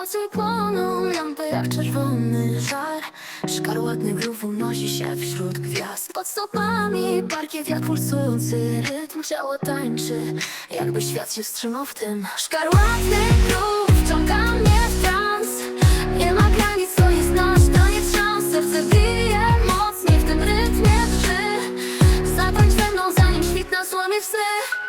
Nocy płoną lampy jak czerwony żar. Szkarłatny grów unosi się wśród gwiazd. Pod stopami parkiet jak pulsujący rytm. Ciało tańczy, jakby świat się wstrzymał w tym. Szkarłatny grów wciąga mnie w trans. Nie ma granic, to jest nasz taniec szans Serce bije mocniej w tym rytmie drży Zatańcz ze mną zanim świt nas łamie w sny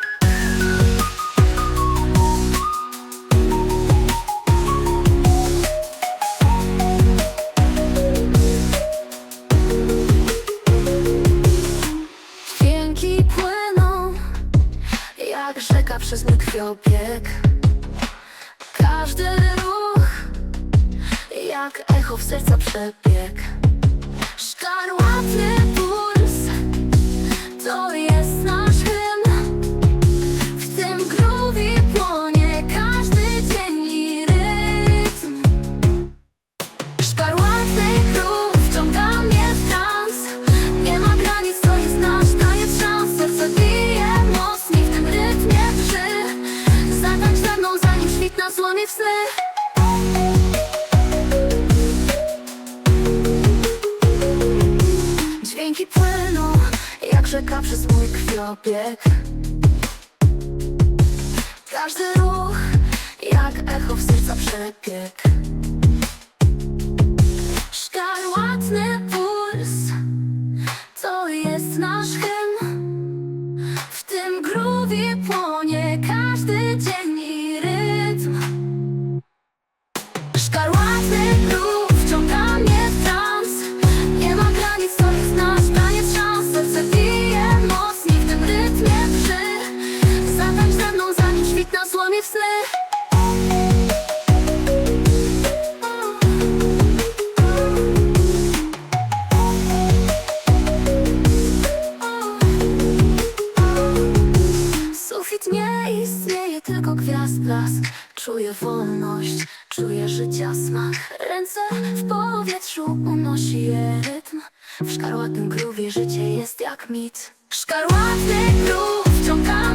rzeka przez mój krwiobieg Każdy ruch jak echo w serca przebieg. Szkarłatny łamie w Dźwięki płyną jak rzeka przez mój krwiobieg Każdy ruch jak echo w serca przebieg. Szkarłatny puls To jest nasz hymn w sny Sufit nie istnieje, tylko gwiazd blask. Czuję wolność, czuję życia smak. Ręce w powietrzu unosi je rytm. W szkarłatnym grówie życie jest jak mit. Szkarłatny grób wciąga